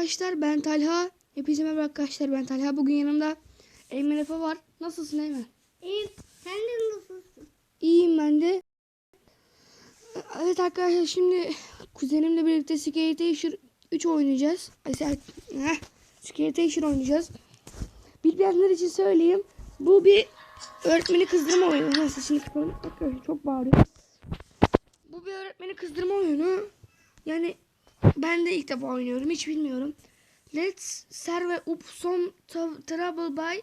arkadaşlar ben Talha. Hepinize merhaba arkadaşlar ben Talha. Bugün yanımda Eymen Efe var. Nasılsın Eymen? İyi. Sen de nasılsın? İyiyim ben de. Evet arkadaşlar şimdi kuzenimle birlikte Skater 3 oynayacağız. Skater oynayacağız. Bilmeyenler için söyleyeyim. Bu bir öğretmeni kızdırma oyunu. Neyse şimdi kapalım. Arkadaşlar çok bağırıyor. Bu bir öğretmeni kızdırma oyunu. Yani ben de ilk defa oynuyorum. Hiç bilmiyorum. Let's serve up some trouble by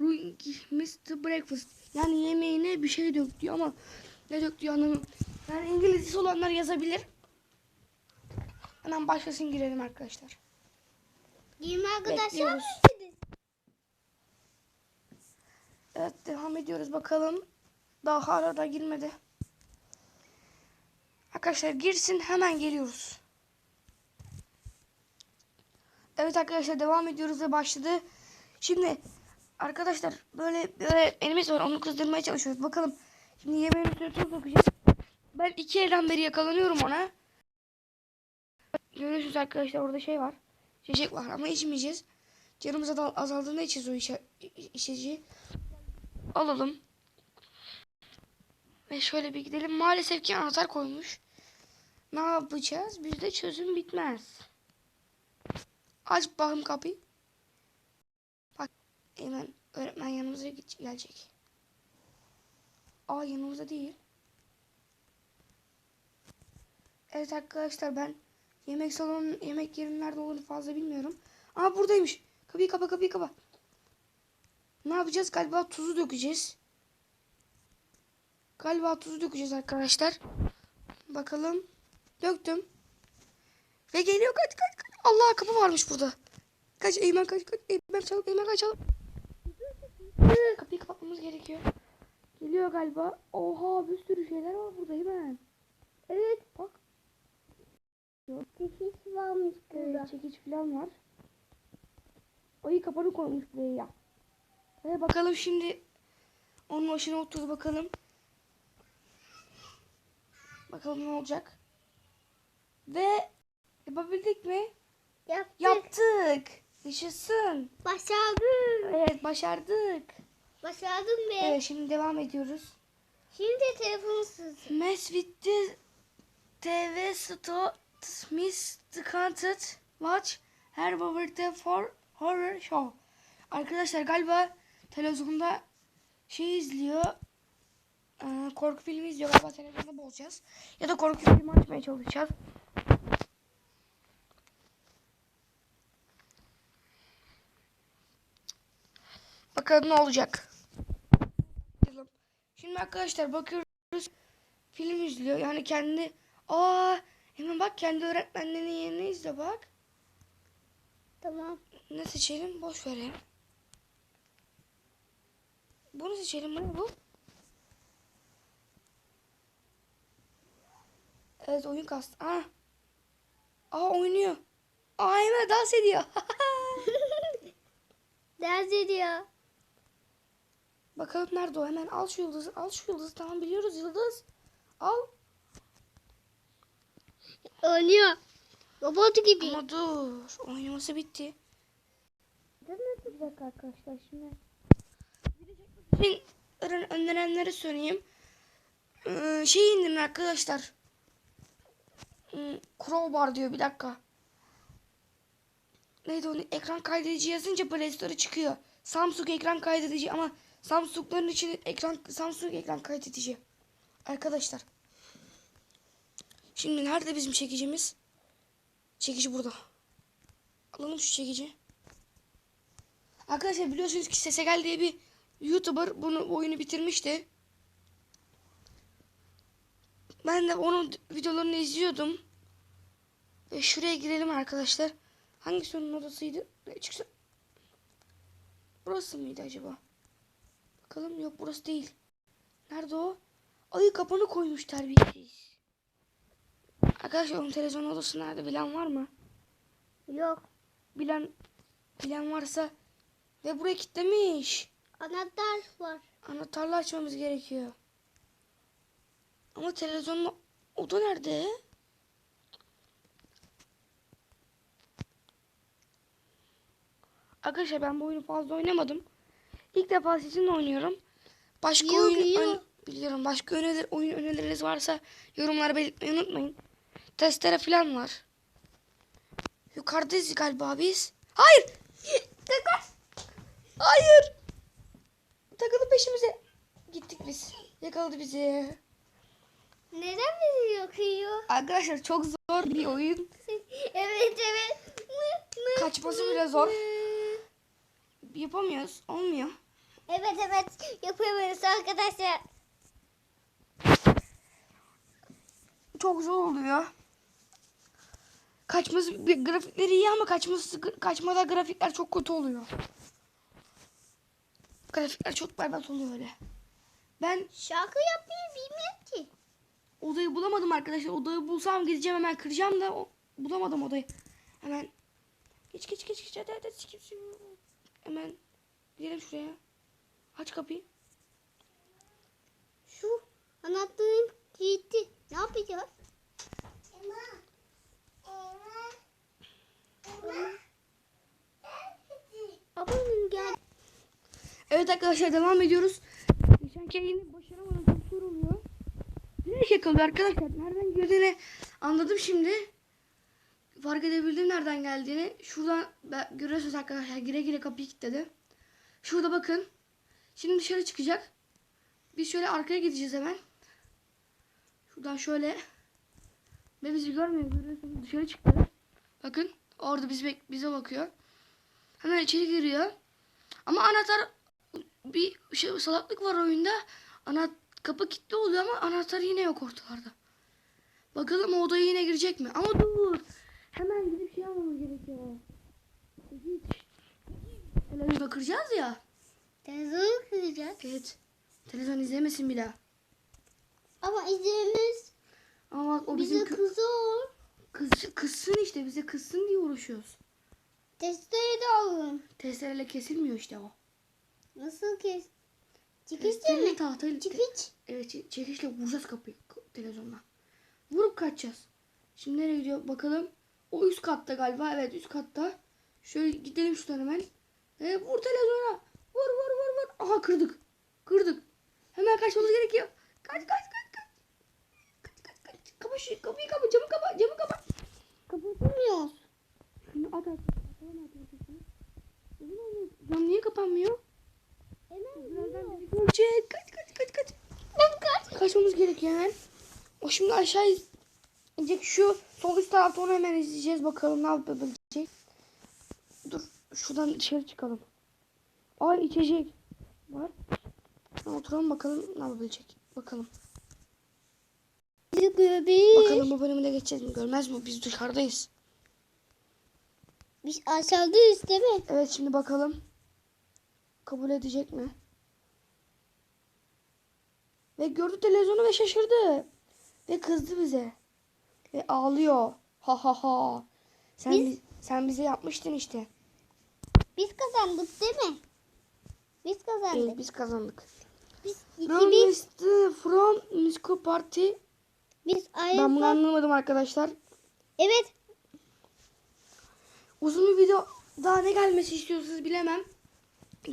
ruining Mr. Breakfast. Yani yemeğine bir şey dök diyor ama ne dök diyor anlamıyorum. Yani İngilizcesi olanlar yazabilir. Hemen başlasın girelim arkadaşlar. Yirmi arkadaşlar mısınız? Evet devam ediyoruz bakalım. Daha hala da girmedi. Arkadaşlar girsin hemen geliyoruz. Evet arkadaşlar devam ediyoruz ve başladı. Şimdi arkadaşlar böyle böyle elimiz var onu kızdırmaya çalışıyoruz. Bakalım şimdi yemeğin üstüne tuz dökeceğiz. Ben iki elden beri yakalanıyorum ona. Görüyorsunuz arkadaşlar orada şey var. İçecek var ama içmeyeceğiz. Canımız azal- azaldığında içeceğiz o içe- içeceği. Alalım. Ve şöyle bir gidelim. Maalesef ki anahtar koymuş. Ne yapacağız? Bizde çözüm bitmez. Aç bakayım kapıyı. Bak hemen öğretmen yanımıza ge- gelecek. Aa yanımızda değil. Evet arkadaşlar ben yemek salonu yemek yerinin nerede olduğunu fazla bilmiyorum. Aa buradaymış. Kapıyı kapa kapıyı kapa. Ne yapacağız? Galiba tuzu dökeceğiz. Galiba tuzu dökeceğiz arkadaşlar. Bakalım. Döktüm. Ve geliyor kaç kaç kaç. Allah kapı varmış burada. Kaç Eymen kaç kaç. Eymen çalıp Eymen kaçalım. Kapıyı kapatmamız gerekiyor. Geliyor galiba. Oha bir sürü şeyler var burada Eymen. Evet bak. Dikiş varmış burada. Evet, çekiç falan var. Ayı kapanı koymuş buraya ya. Ve bakalım şimdi onun başına oturdu bakalım. Bakalım ne olacak. Ve yapabildik mi? Yaptık. Yaptık. Yaşasın. Başardım. Evet başardık. Başardım be. Evet şimdi devam ediyoruz. Şimdi telefonsuz. Mess with the TV sto Miss the content watch her favorite for horror show. Arkadaşlar galiba televizyonda şey izliyor. Ee, korku filmi izliyor galiba televizyonda bozacağız. Ya da korku filmi açmaya çalışacağız. Bakalım ne olacak. Şimdi arkadaşlar bakıyoruz film izliyor. Yani kendi aa hemen bak kendi öğretmenlerinin yerini izle bak. Tamam. Ne seçelim? Boş verelim. Bunu seçelim. Bu ne bu? Evet oyun kastı. Aa. Aa oynuyor. Aa hemen dans ediyor. Ders ediyor. Bakalım nerede o? Hemen al şu yıldızı. Al şu yıldızı. Tamam biliyoruz yıldız. Al. Oynuyor. Robot gibi. Ama dur. Oynaması bitti. Bir dakika arkadaşlar şimdi. Şimdi önerenleri söyleyeyim. Ee, şey indirin arkadaşlar. Hmm, Crowbar diyor bir dakika. Neydi onu? Ekran kaydedici yazınca Play Store'a çıkıyor. Samsung ekran kaydedici ama Samsung'ların içinde ekran Samsung ekran kaydedici. Arkadaşlar. Şimdi nerede bizim çekicimiz? Çekici burada. Alalım şu çekici. Arkadaşlar biliyorsunuz ki Sesegel diye bir YouTuber bunu bu oyunu bitirmişti. Ben de onun videolarını izliyordum. Ve şuraya girelim arkadaşlar. Hangisi onun odasıydı? Çıksın? Burası mıydı acaba? Bakalım yok burası değil. Nerede o? Ayı kapanı koymuş terbiyesiz. Arkadaşlar onun televizyon odası nerede bilen var mı? Yok. Bilen bilen varsa ve burayı kilitlemiş. Anahtar var. Anahtarla açmamız gerekiyor. Ama televizyonun oda nerede? Arkadaşlar ben bu oyunu fazla oynamadım. İlk defa sizinle oynuyorum. Başka Yok, oyun yok. ön- biliyorum. Başka öneri, oyun önerileriniz varsa yorumlara belirtmeyi unutmayın. Testere falan var. Yukarıdayız galiba biz. Hayır. Tekrar. Hayır. Takıldı peşimize. Gittik biz. Yakaladı bizi. Neden bizi yakıyor? Arkadaşlar çok zor bir oyun. evet evet. Kaçması bile zor. Yapamıyoruz. Olmuyor. Evet evet yapıyoruz arkadaşlar. Çok zor oluyor. Kaçması grafikleri iyi ama kaçması kaçmada grafikler çok kötü oluyor. Grafikler çok berbat oluyor öyle. Ben Şarkı yapmayı bilmiyorum ki. odayı bulamadım arkadaşlar. Odayı bulsam gideceğim hemen kıracağım da o- bulamadım odayı. Hemen geç geç geç geç hadi hadi. Hemen gidelim şuraya. Aç kapıyı. Şu anahtarın gitti. Ne yapacağız? Babamın gel. Evet arkadaşlar devam ediyoruz. Geçen kere yine başaramadım. Oluyor. Direkt yakalıyor arkadaşlar. Nereden girdiğini anladım şimdi. Fark edebildim nereden geldiğini. Şuradan görüyorsunuz arkadaşlar gire gire kapıyı kilitledi. Şurada bakın. Şimdi dışarı çıkacak. Biz şöyle arkaya gideceğiz hemen. Şuradan şöyle. Ve bizi görmüyor. Görüyorsunuz dışarı çıktı. Bakın orada bek- bize bakıyor. Hemen içeri giriyor. Ama anahtar bir şey salaklık var oyunda. Ana kapı kilitli oluyor ama anahtar yine yok ortalarda. Bakalım o odaya yine girecek mi? Ama dur. Hemen gidip şey almamız gerekiyor. Hiç. Televizyonu kıracağız ya. Televizyonu kıracağız. Evet. Televizyon izlemesin bir daha. Ama izlemiz Ama bak o bize bizim kı- kızıyor. kız, kızsın işte bize kızsın diye uğraşıyoruz. Testere de alın. Testereyle kesilmiyor işte o. Nasıl kes? Testereyle mi? tahtayla Çıkış. Evet çe- çekişle vuracağız kapıyı televizyonla. Vurup kaçacağız. Şimdi nereye gidiyor bakalım. O üst katta galiba. Evet üst katta. Şöyle gidelim şuradan hemen. E, vur televizyona. Vur vur vur vur. Aha kırdık. Kırdık. Hemen kaçmamız gerekiyor. Kaç kaç kaç kaç. Kaç kaç kaç. Kapa şu kapıyı kapa camı kapa camı kapa. Kapatamıyoruz. Şunu at at. Cam niye kapanmıyor? Hemen Birazdan bizi görecek. Kaç kaç kaç kaç. Kaçmamız gerekiyor hemen. O şimdi aşağı inecek şu sol üst tarafta onu hemen izleyeceğiz bakalım ne yapabilecek. Dur şuradan dışarı çıkalım. Ay içecek var. Oturalım bakalım ne yapabilecek. Bakalım. Bakalım bu bölümü de geçeceğiz mi görmez mi? Biz dışarıdayız. Biz aşağıdayız değil mi? Evet şimdi bakalım. Kabul edecek mi? Ve gördü televizyonu ve şaşırdı. Ve kızdı bize. Ve ağlıyor. Ha ha ha. Sen Biz- bi- sen bize yapmıştın işte. Biz kazandık değil mi? Biz kazandık. Evet, biz kazandık. Biz ikimiz. From Musical Party. Biz Ben bunu ayrı. anlamadım arkadaşlar. Evet. Uzun bir video daha ne gelmesi istiyorsanız bilemem.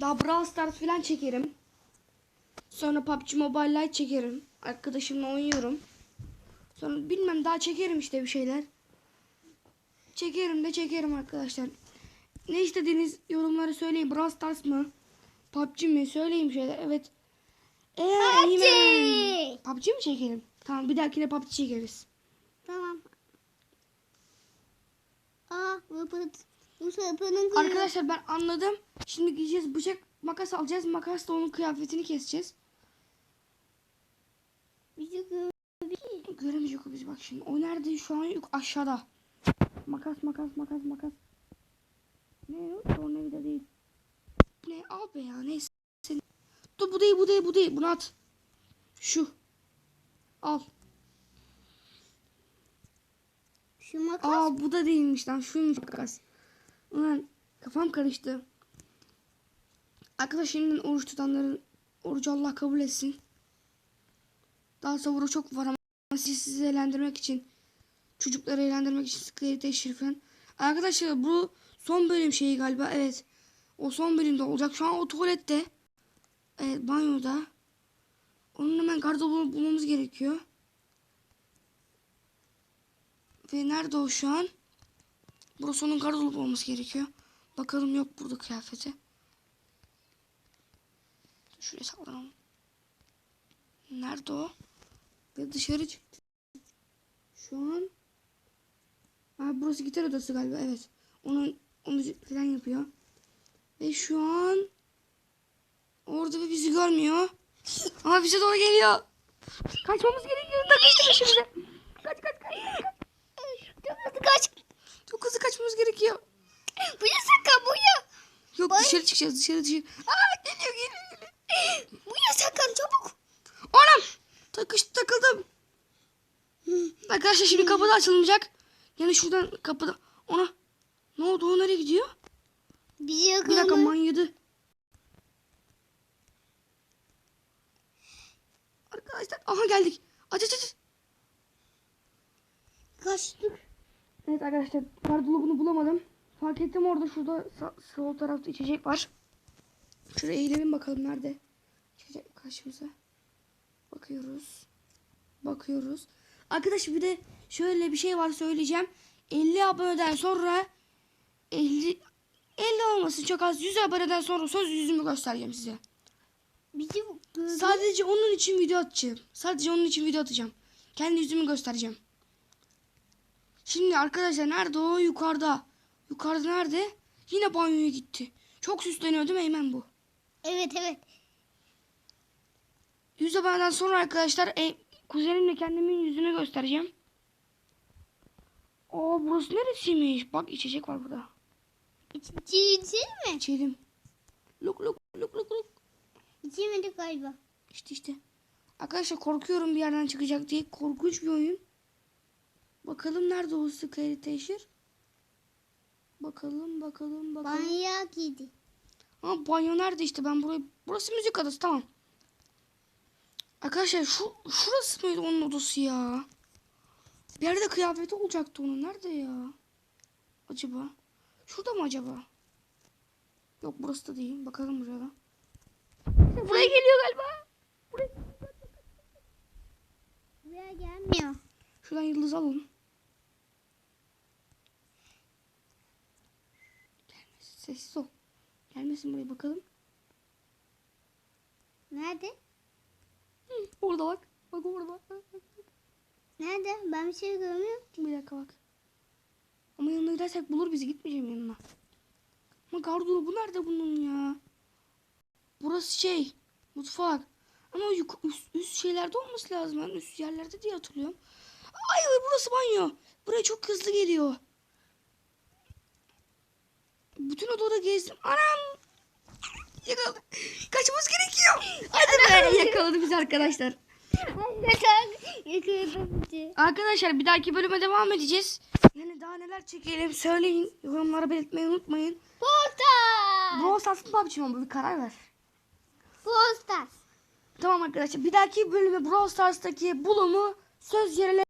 Daha Brawl Stars falan çekerim. Sonra PUBG Mobile Lite çekerim. Arkadaşımla oynuyorum. Sonra bilmem daha çekerim işte bir şeyler. Çekerim de çekerim arkadaşlar. Ne istediğiniz yorumları söyleyin. Brawl Stars mı? PUBG mi? Söyleyin şeyler. Evet. Eğer PUBG! Eymen- PUBG mi çekelim? Tamam bir dahakine PUBG çekeriz. Tamam. Aa sapının Arkadaşlar ben anladım. Şimdi gideceğiz bıçak makas alacağız. Makasla onun kıyafetini keseceğiz. Göremeyecek o bizi bak şimdi. O nerede şu an yok aşağıda. Makas makas makas makas. Ne o? Tornavida değil. Ne al be ya neyse. Dur bu değil bu değil bu değil. Bunu at. Şu. Al. Şu makas. Aa bu da değilmiş lan. Şuymuş makas. Ulan kafam karıştı. Arkadaş şimdiden oruç tutanların orucu Allah kabul etsin. Daha sonra çok var ama sizi eğlendirmek için çocukları eğlendirmek için Teacher falan. Arkadaşlar bu son bölüm şeyi galiba evet. O son bölümde olacak. Şu an o tuvalette. Evet banyoda. Onun hemen gardırobunu bulmamız gerekiyor. Ve nerede o şu an? Burası onun gardırobu olması gerekiyor. Bakalım yok burada kıyafeti. Şuraya saklanalım. Nerede o? Ve dışarı çıktı. Şu an Aa, burası gitar odası galiba evet. Onun onu falan yapıyor. Ve şu an orada ve bizi görmüyor. Ama bize doğru geliyor. Kaçmamız gerekiyor. Takıştı peşimize. Kaç kaç kaç kaç. hızlı kaçmamız gerekiyor. Bu ya sakın bu ya. Yok Bay- dışarı çıkacağız dışarı dışarı. Aa geliyor geliyor geliyor. Bu ya sakın çabuk. Anam! Takıştı takıldım. Arkadaşlar şimdi kapı da açılmayacak. Yani şuradan kapıda. Ona. Ne oldu o nereye gidiyor? Bizi Bir dakika manyadı. Arkadaşlar aha geldik. Aç aç aç. Kaçtık. Evet arkadaşlar gardırobunu bulamadım. Fark ettim orada şurada sa- sol tarafta içecek var. Şuraya eğilelim bakalım nerede. Çıkacak karşımıza. Bakıyoruz. Bakıyoruz. Arkadaşlar bir de şöyle bir şey var söyleyeceğim. 50 aboneden sonra 50 50 olmasın çok az 100 aboneden sonra söz yüzümü göstereceğim size. Bizi gördü. Sadece onun için video atacağım. Sadece onun için video atacağım. Kendi yüzümü göstereceğim. Şimdi arkadaşlar nerede o? Yukarıda. Yukarıda nerede? Yine banyoya gitti. Çok süsleniyor değil mi Eymen bu? Evet evet. Yüz aboneden sonra arkadaşlar e, kuzenimle kendimin yüzünü göstereceğim. Aa burası neresiymiş? Bak içecek var burada. İçecek mi? İçelim. Luk luk luk luk luk. İçemedik galiba. İşte işte. Arkadaşlar korkuyorum bir yerden çıkacak diye. Korkunç bir oyun. Bakalım nerede o Scary Teacher? Bakalım bakalım bakalım. Banyoya girdi. Ama banyo nerede işte ben burayı... Burası müzik odası tamam. Arkadaşlar şu şurası mıydı onun odası ya? Bir yerde kıyafeti olacaktı onun. Nerede ya? Acaba? Şurada mı acaba? Yok burası da değil. Bakalım buraya da. Buraya geliyor galiba. Buraya. Buraya gelmiyor. Şuradan yıldız alalım. Gelmesin. Sessiz ol. Gelmesin buraya bakalım. Nerede? Orada bak. Bak orada. Nerede? Ben bir şey görmüyorum. Bir dakika bak. Ama yanına gidersek bulur bizi. Gitmeyeceğim yanına. Ama gardırobu nerede bunun ya? Burası şey. Mutfak. Ama yuk- üst, üst şeylerde olması lazım. Ben üst yerlerde diye hatırlıyorum. Ay, burası banyo. Buraya çok hızlı geliyor. Bütün odada gezdim. Anam. Yakaladı. Kaçmamız gerekiyor. Hadi be yakaladı bizi arkadaşlar. Yakaladım bizi. Arkadaşlar bir dahaki bölüme devam edeceğiz. Yani daha neler çekelim söyleyin. Yorumlara belirtmeyi unutmayın. Posta. Brawl Stars mı PUBG mi bir karar ver. Posta. Tamam arkadaşlar bir dahaki bölüme Brawl Stars'taki bulumu söz yerine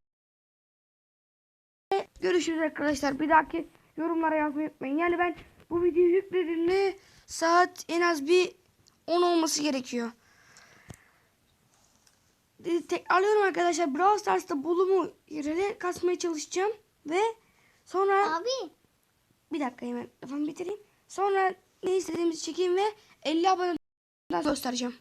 görüşürüz arkadaşlar. Bir dahaki yorumlara yazmayı unutmayın. Yani ben bu videoyu yüklediğimde saat en az bir 10 olması gerekiyor. Tekrarlıyorum arkadaşlar. Brawl Stars'ta bulumu yerine kasmaya çalışacağım. Ve sonra Abi. bir dakika hemen lafımı bitireyim. Sonra ne istediğimizi çekeyim ve 50 aboneden göstereceğim.